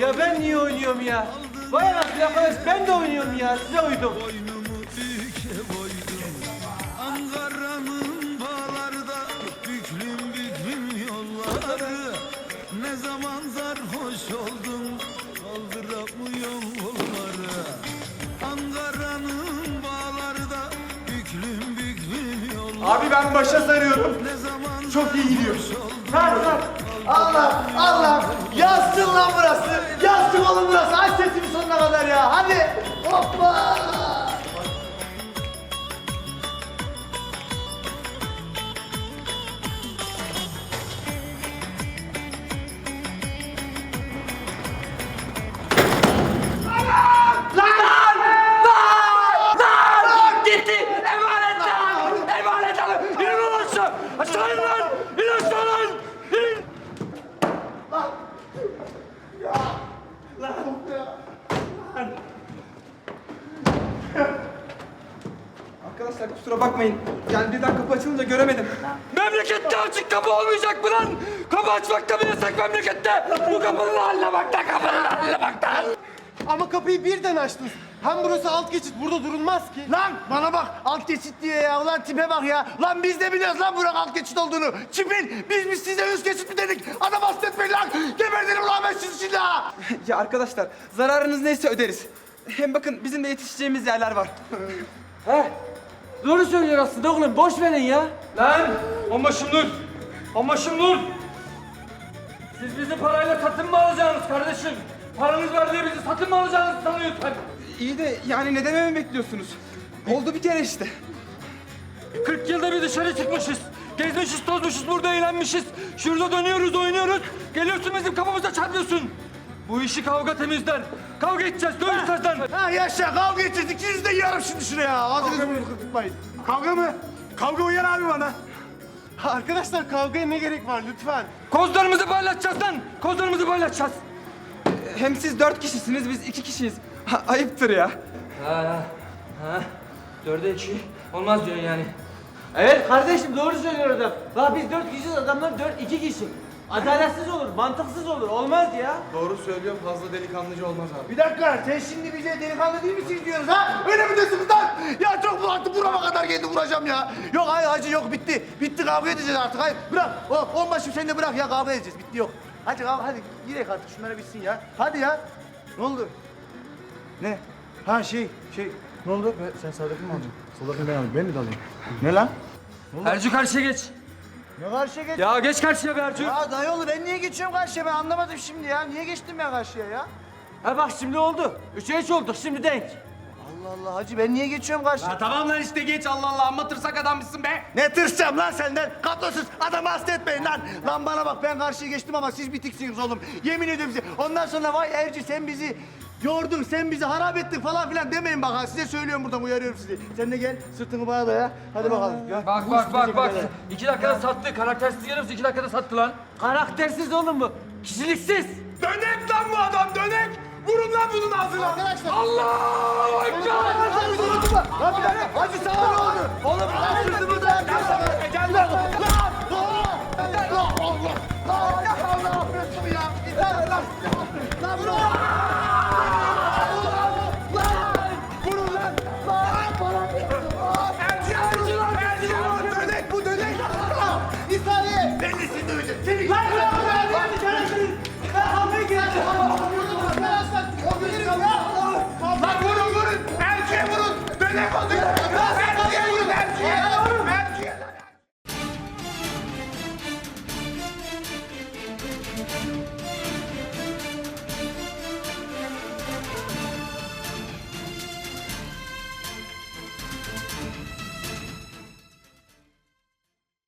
Ya ben niye oynuyorum ya? Vay anasını arkadaş ben de oynuyorum ya. Size uydum. Boynumu büke boydum Ankara'nın bağlarda Büklüm büklüm yolları Ne zaman sarhoş oldum Kaldıramıyorum kolları Ankara'nın bağlarda Büklüm büklüm yolları Abi ben başa sarıyorum. Çok iyi gidiyor. Kalk kalk. Allah Allah yazsın lan burası. Yazsın oğlum burası. Aç sesini sonuna kadar ya. Hadi. Hoppa. Arkadaşlar kusura bakmayın. Yani birden kapı açılınca göremedim. Memlekette açık kapı olmayacak mı lan? Kapı açmakta mı yasak memlekette? Bu kapının haline bak da kapının haline bak da. Ama kapıyı birden açtınız. Hem burası alt geçit. Burada durulmaz ki. Lan bana bak alt geçit diye ya. Ulan tipe bak ya. Lan biz de biliyoruz lan buranın alt geçit olduğunu. Çipin biz biz size üst geçit mi dedik? Adam hasta etmeyin lan. Gebertirim ulan ben sizi şimdi ha. ya arkadaşlar zararınız neyse öderiz. Hem bakın bizim de yetişeceğimiz yerler var. He. Doğru söylüyor aslında oğlum. Boş verin ya. Lan. Onbaşım dur. Onbaşım dur. Siz bizi parayla satın mı alacaksınız kardeşim? Paranız var diye bizi satın mı alacağınızı sanıyorsun? İyi de yani ne dememi bekliyorsunuz? Oldu bir kere işte. 40 yılda bir dışarı çıkmışız. Gezmişiz, tozmuşuz, burada eğlenmişiz. Şurada dönüyoruz, oynuyoruz. Geliyorsun bizim kafamıza çarpıyorsun. Bu işi kavga temizler. Kavga edeceğiz, dövüşeceğiz lan. Ha yaşa kavga edeceğiz. İkinizi de yarım şimdi şuraya. Ağzınızı burnunuzu tutmayın. Kavga mı? Kavga uyar abi bana. Arkadaşlar kavgaya ne gerek var lütfen? Kozlarımızı paylaşacağız lan. Kozlarımızı paylaşacağız. Hem siz dört kişisiniz biz iki kişiyiz. Ha, ayıptır ya. Ha, ha. Dörde iki. Olmaz diyorsun yani. Evet kardeşim doğru söylüyor adam. Bak biz dört kişiyiz adamlar dört iki kişi. Adaletsiz olur, mantıksız olur. Olmaz ya. Doğru söylüyorum fazla delikanlıcı olmaz abi. Bir dakika sen şimdi bize delikanlı değil misiniz diyoruz ha? Öyle mi diyorsunuz lan? Ya çok bulanttı burama kadar geldi vuracağım ya. Yok hayır hacı yok bitti. Bitti kavga edeceğiz artık hayır. Bırak o onbaşım sen de bırak ya kavga edeceğiz bitti yok. Hadi kavga hadi gidelim artık şunlara bitsin ya. Hadi ya. Ne oldu? Ne? Ha şey şey. Ne oldu? Sen sağdakini mi alacaksın? Soldakini ben alayım. Ben mi alayım? Ne lan? Ercü karşıya geç. Ne karşıya geç? Ya geç karşıya be Ercü. Ya dayıoğlu ben niye geçiyorum karşıya ben anlamadım şimdi ya. Niye geçtim ben karşıya ya? Ha bak şimdi oldu. Üçe üç olduk şimdi denk. Allah Allah hacı ben niye geçiyorum karşıya? tamam lan işte geç Allah Allah amma tırsak adammışsın be. Ne tırsacağım lan senden? Katlosuz adamı hasta etmeyin lan. Lan bana bak ben karşıya geçtim ama siz bitiksiniz oğlum. Yemin ediyorum size. Ondan sonra vay Erci sen bizi yordun, sen bizi harap ettin falan filan demeyin bak ha. Size söylüyorum buradan uyarıyorum sizi. Sen de gel sırtını bağla ya. Hadi bakalım. Gel. Bak bak bak bak. İki dakikada sattı. Karaktersiz geliyorsa iki dakikada sattı lan. Karaktersiz oğlum bu. Kişiliksiz. Dönek lan bu adam dönek. Vurun lan bunun ağzına. Arkadaşlar. Allahu Ekber. Lan bir dakika. Hacı sana ne oldu? Oğlum lan sırtımı da Gel lan. Lan. Lan. Lan Allah. Lan. Ne yapıyorsun ya? Lan lan.